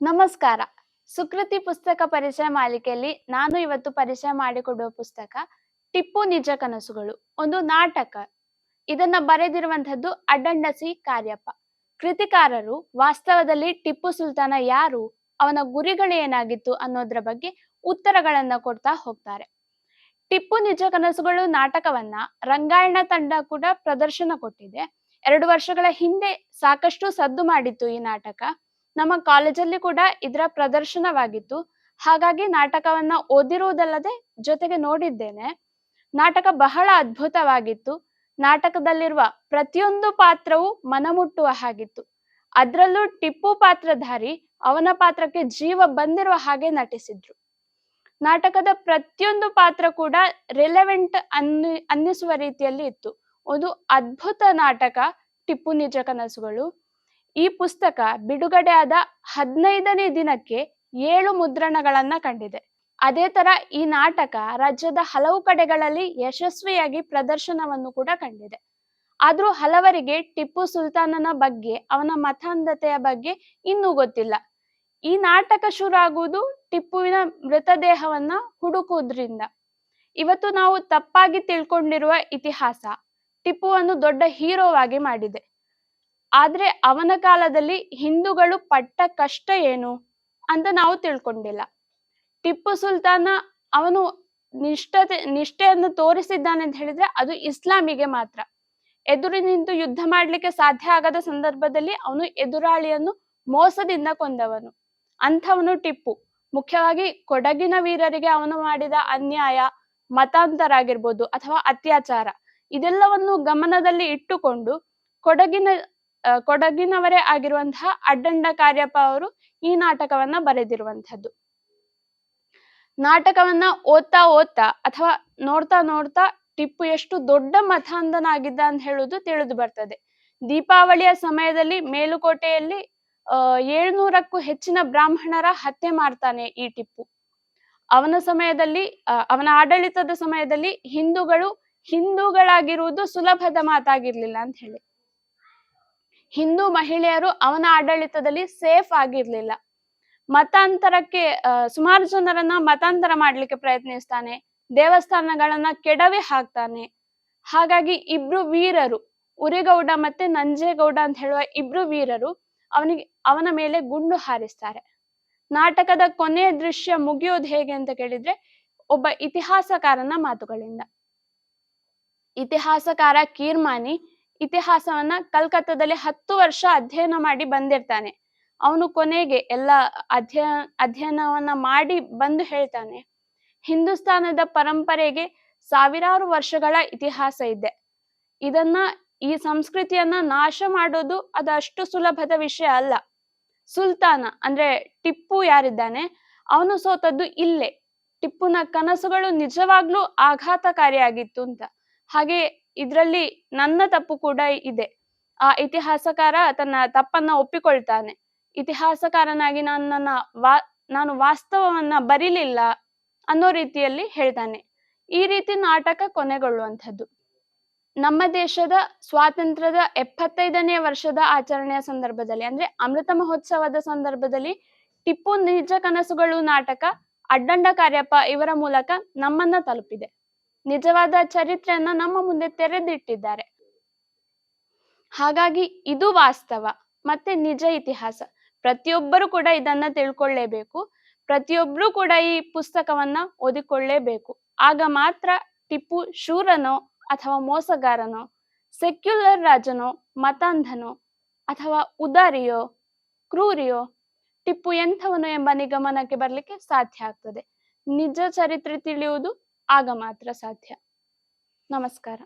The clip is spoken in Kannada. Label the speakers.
Speaker 1: ನಮಸ್ಕಾರ. ಸುಕೃತಿ ಪುಸ್ತಕ ಪರಿಚಯ ಮಾಲಿಕೆಯಲ್ಲಿ ನಾನು ಇವತ್ತು ಪರಿಚಯ ಮಾಡಿಕೊಡುವ ಪುಸ್ತಕ ಟಿಪ್ಪು ನಿಜ ಕನಸುಗಳು, ಒಂದು ನಾಟಕ. ಇದನ್ನ ಬರೆದಿರುವಂತದ್ದು ಅಡ್ಡಂಡಸಿ ಕಾರ್ಯಪ್ಪ. ಕೃತಿಕಾರರು ವಾಸ್ತವದಲ್ಲಿ ಟಿಪ್ಪು ಸುಲ್ತಾನ ಯಾರು, ಅವನ ಗುರಿಗಳು ಏನಾಗಿತ್ತು ಅನ್ನೋದ್ರ ಬಗ್ಗೆ ಉತ್ತರಗಳನ್ನ ಕೊಡ್ತಾ ಹೋಗ್ತಾರೆ. ಟಿಪ್ಪು ನಿಜ ಕನಸುಗಳು ನಾಟಕವನ್ನ ರಂಗಾಯಣ ತಂಡ ಕೂಡ ಪ್ರದರ್ಶನ ಕೊಟ್ಟಿದೆ. ಎರಡು ವರ್ಷಗಳ ಹಿಂದೆ ಸಾಕಷ್ಟು ಸದ್ದು ಮಾಡಿತ್ತು ಈ ನಾಟಕ. ನಮ್ಮ ಕಾಲೇಜಲ್ಲಿ ಕೂಡ ಇದರ ಪ್ರದರ್ಶನವಾಗಿತ್ತು. ಹಾಗಾಗಿ ನಾಟಕವನ್ನ ಓದಿರುವುದಲ್ಲದೆ ಜೊತೆಗೆ ನೋಡಿದ್ದೇನೆ. ನಾಟಕ ಬಹಳ ಅದ್ಭುತವಾಗಿತ್ತು. ನಾಟಕದಲ್ಲಿರುವ ಪ್ರತಿಯೊಂದು ಪಾತ್ರವು ಮನಮುಟ್ಟುವ ಹಾಗಿತ್ತು. ಅದರಲ್ಲೂ ಟಿಪ್ಪು ಪಾತ್ರಧಾರಿ ಅವನ ಪಾತ್ರಕ್ಕೆ ಜೀವ ಬಂದಿರುವ ಹಾಗೆ ನಟಿಸಿದ್ರು. ನಾಟಕದ ಪ್ರತಿಯೊಂದು ಪಾತ್ರ ಕೂಡ ರಿಲೆವೆಂಟ್ ಅನ್ನಿ, ಅನ್ನಿಸುವ ರೀತಿಯಲ್ಲಿ ಇತ್ತು. ಒಂದು ಅದ್ಭುತ ನಾಟಕ ಟಿಪ್ಪು ನಿಜ ಕನಸುಗಳು. ಈ ಪುಸ್ತಕ ಬಿಡುಗಡೆ ಆದ ಹದಿನೈದನೇ ದಿನಕ್ಕೆ ಏಳು ಮುದ್ರಣಗಳನ್ನ ಕಂಡಿದೆ. ಅದೇ ತರ ಈ ನಾಟಕ ರಾಜ್ಯದ ಹಲವು ಕಡೆಗಳಲ್ಲಿ ಯಶಸ್ವಿಯಾಗಿ ಪ್ರದರ್ಶನವನ್ನು ಕೂಡ ಕಂಡಿದೆ. ಆದ್ರೂ ಹಲವರಿಗೆ ಟಿಪ್ಪು ಸುಲ್ತಾನನ ಬಗ್ಗೆ, ಅವನ ಮತಾಂಧತೆಯ ಬಗ್ಗೆ ಇನ್ನೂ ಗೊತ್ತಿಲ್ಲ. ಈ ನಾಟಕ ಶುರು ಆಗುವುದು ಟಿಪ್ಪುವಿನ ಮೃತದೇಹವನ್ನ ಹುಡುಕುವುದ್ರಿಂದ. ಇವತ್ತು ನಾವು ತಪ್ಪಾಗಿ ತಿಳ್ಕೊಂಡಿರುವ ಇತಿಹಾಸ, ಟಿಪ್ಪುವನ್ನು ದೊಡ್ಡ ಹೀರೋವಾಗಿ ಮಾಡಿದೆ. ಆದ್ರೆ ಅವನ ಕಾಲದಲ್ಲಿ ಹಿಂದೂಗಳು ಪಟ್ಟ ಕಷ್ಟ ಏನು ಅಂತ ನಾವು ತಿಳ್ಕೊಂಡಿಲ್ಲ. ಟಿಪ್ಪು ಸುಲ್ತಾನ ಅವನು ನಿಷ್ಠತೆ, ನಿಷ್ಠೆಯನ್ನು ತೋರಿಸಿದ್ದಾನೆ ಅಂತ ಹೇಳಿದ್ರೆ ಅದು ಇಸ್ಲಾಮಿಗೆ ಮಾತ್ರ. ಎದುರು ನಿಂತು ಯುದ್ಧ ಮಾಡ್ಲಿಕ್ಕೆ ಸಾಧ್ಯ ಆಗದ ಸಂದರ್ಭದಲ್ಲಿ ಅವನು ಎದುರಾಳಿಯನ್ನು ಮೋಸದಿಂದ ಕೊಂದವನು. ಅಂಥವನು ಟಿಪ್ಪು. ಮುಖ್ಯವಾಗಿ ಕೊಡಗಿನ ವೀರರಿಗೆ ಅವನು ಮಾಡಿದ ಅನ್ಯಾಯ ಮತಾಂತರ ಆಗಿರ್ಬೋದು ಅಥವಾ ಅತ್ಯಾಚಾರ, ಇದೆಲ್ಲವನ್ನು ಗಮನದಲ್ಲಿ ಇಟ್ಟುಕೊಂಡು ಕೊಡಗಿನ ಕೊಡಗಿನವರೇ ಆಗಿರುವಂತಹ ಅಡ್ಡಂಡ ಕಾರ್ಯಪ್ಪ ಅವರು ಈ ನಾಟಕವನ್ನ ಬರೆದಿರುವಂತದ್ದು ನಾಟಕವನ್ನ ಓದ್ತಾ ಓದ್ತಾ ಅಥವಾ ನೋಡ್ತಾ ನೋಡ್ತಾ ಟಿಪ್ಪು ಎಷ್ಟು ದೊಡ್ಡ ಮತಾಂಧನಾಗಿದ್ದ ಅಂತ ಹೇಳುದು ತಿಳಿದು ಬರ್ತದೆ. ದೀಪಾವಳಿಯ ಸಮಯದಲ್ಲಿ ಮೇಲುಕೋಟೆಯಲ್ಲಿ, ಆ, ಏಳ್ನೂರಕ್ಕೂ ಹೆಚ್ಚಿನ ಬ್ರಾಹ್ಮಣರ ಹತ್ಯೆ ಮಾಡ್ತಾನೆ ಈ ಟಿಪ್ಪು. ಅವನ ಸಮಯದಲ್ಲಿ ಅವನ ಆಡಳಿತದ ಸಮಯದಲ್ಲಿ ಹಿಂದೂಗಳು ಹಿಂದೂಗಳಾಗಿರುವುದು ಸುಲಭದ ಮಾತಾಗಿರ್ಲಿಲ್ಲ ಅಂತ ಹೇಳಿ. ಹಿಂದೂ ಮಹಿಳೆಯರು ಅವನ ಆಡಳಿತದಲ್ಲಿ ಸೇಫ್ ಆಗಿರ್ಲಿಲ್ಲ. ಮತಾಂತರಕ್ಕೆ ಸುಮಾರು ಜನರನ್ನ ಮತಾಂತರ ಮಾಡ್ಲಿಕ್ಕೆ ಪ್ರಯತ್ನಿಸ್ತಾನೆ, ದೇವಸ್ಥಾನಗಳನ್ನ ಕೆಡವೆ ಹಾಕ್ತಾನೆ. ಹಾಗಾಗಿ ಇಬ್ರು ವೀರರು, ಉರಿಗೌಡ ಮತ್ತೆ ನಂಜೇಗೌಡ ಅಂತ ಹೇಳುವ ಇಬ್ರು ವೀರರು ಅವನಿಗೆ, ಅವನ ಮೇಲೆ ಗುಂಡು ಹಾರಿಸ್ತಾರೆ. ನಾಟಕದ ಕೊನೆಯ ದೃಶ್ಯ ಮುಗಿಯೋದು ಹೇಗೆ ಅಂತ ಕೇಳಿದ್ರೆ, ಒಬ್ಬ ಇತಿಹಾಸಕಾರನ ಮಾತುಗಳಿಂದ. ಇತಿಹಾಸಕಾರ ಕೀರ್ಮಾನಿ ಇತಿಹಾಸವನ್ನ ಕಲ್ಕತ್ತಾದಲ್ಲಿ ಹತ್ತು ವರ್ಷ ಅಧ್ಯಯನ ಮಾಡಿ ಬಂದಿರ್ತಾನೆ. ಅವನು ಕೊನೆಗೆ ಎಲ್ಲ ಅಧ್ಯಯ, ಅಧ್ಯಯನವನ್ನ ಮಾಡಿ ಬಂದು ಹೇಳ್ತಾನೆ, ಹಿಂದೂಸ್ತಾನದ ಪರಂಪರೆಗೆ ಸಾವಿರಾರು ವರ್ಷಗಳ ಇತಿಹಾಸ ಇದೆ. ಇದನ್ನ, ಈ ಸಂಸ್ಕೃತಿಯನ್ನ ನಾಶ ಮಾಡೋದು ಅದು ಅಷ್ಟು ಸುಲಭದ ವಿಷಯ ಅಲ್ಲ. ಸುಲ್ತಾನ ಅಂದ್ರೆ ಟಿಪ್ಪು ಯಾರಿದ್ದಾನೆ, ಅವನು ಸೋತದ್ದು ಇಲ್ಲೇ. ಟಿಪ್ಪುನ ಕನಸುಗಳು ನಿಜವಾಗ್ಲೂ ಆಘಾತಕಾರಿಯಾಗಿತ್ತು ಅಂತ. ಹಾಗೆ ಇದ್ರಲ್ಲಿ ನನ್ನ ತಪ್ಪು ಕೂಡ ಇದೆ. ಆ ಇತಿಹಾಸಕಾರ ತನ್ನ ತಪ್ಪನ್ನ ಒಪ್ಪಿಕೊಳ್ತಾನೆ. ಇತಿಹಾಸಕಾರನಾಗಿ ನಾನು ನನ್ನ ವಾ, ನಾನು ವಾಸ್ತವವನ್ನ ಬರಿಲಿಲ್ಲ ಅನ್ನೋ ರೀತಿಯಲ್ಲಿ ಹೇಳ್ತಾನೆ. ಈ ರೀತಿ ನಾಟಕ ಕೊನೆಗೊಳ್ಳುವಂಥದ್ದು. ನಮ್ಮ ದೇಶದ ಸ್ವಾತಂತ್ರ್ಯದ ಎಪ್ಪತ್ತೈದನೇ ವರ್ಷದ ಆಚರಣೆಯ ಸಂದರ್ಭದಲ್ಲಿ, ಅಂದ್ರೆ ಅಮೃತ ಮಹೋತ್ಸವದ ಸಂದರ್ಭದಲ್ಲಿ ಟಿಪ್ಪು ನಿಜ ಕನಸುಗಳು ನಾಟಕ, ಅಡ್ಡಂಡ ಕಾರ್ಯಪ್ಪ ಇವರ ಮೂಲಕ ನಮ್ಮನ್ನ ತಲುಪಿದೆ. ನಿಜವಾದ ಚರಿತ್ರೆಯನ್ನ ನಮ್ಮ ಮುಂದೆ ತೆರೆದಿಟ್ಟಿದ್ದಾರೆ. ಹಾಗಾಗಿ ಇದು ವಾಸ್ತವ ಮತ್ತೆ ನಿಜ ಇತಿಹಾಸ. ಪ್ರತಿಯೊಬ್ಬರು ಕೂಡ ಇದನ್ನ ತಿಳ್ಕೊಳ್ಳೇಬೇಕು. ಪ್ರತಿಯೊಬ್ರು ಕೂಡ ಈ ಪುಸ್ತಕವನ್ನ ಓದಿಕೊಳ್ಳೇಬೇಕು. ಆಗ ಮಾತ್ರ ಟಿಪ್ಪು ಶೂರನೋ ಅಥವಾ ಮೋಸಗಾರನೋ ಸೆಕ್ಯುಲರ್ ರಾಜನೋ, ಮತಾಂಧನೋ ಅಥವಾ ಉದಾರಿಯೋ, ಕ್ರೂರಿಯೋ ಟಿಪ್ಪು ಎಂಥವನು ಎಂಬ ನಿಗಮನಕ್ಕೆ ಬರ್ಲಿಕ್ಕೆ ಸಾಧ್ಯ ಆಗ್ತದೆ. ನಿಜ ಚರಿತ್ರೆ ತಿಳಿಯುವುದು ಆಗ ಮಾತ್ರ ಸಾಧ್ಯ ನಮಸ್ಕಾರ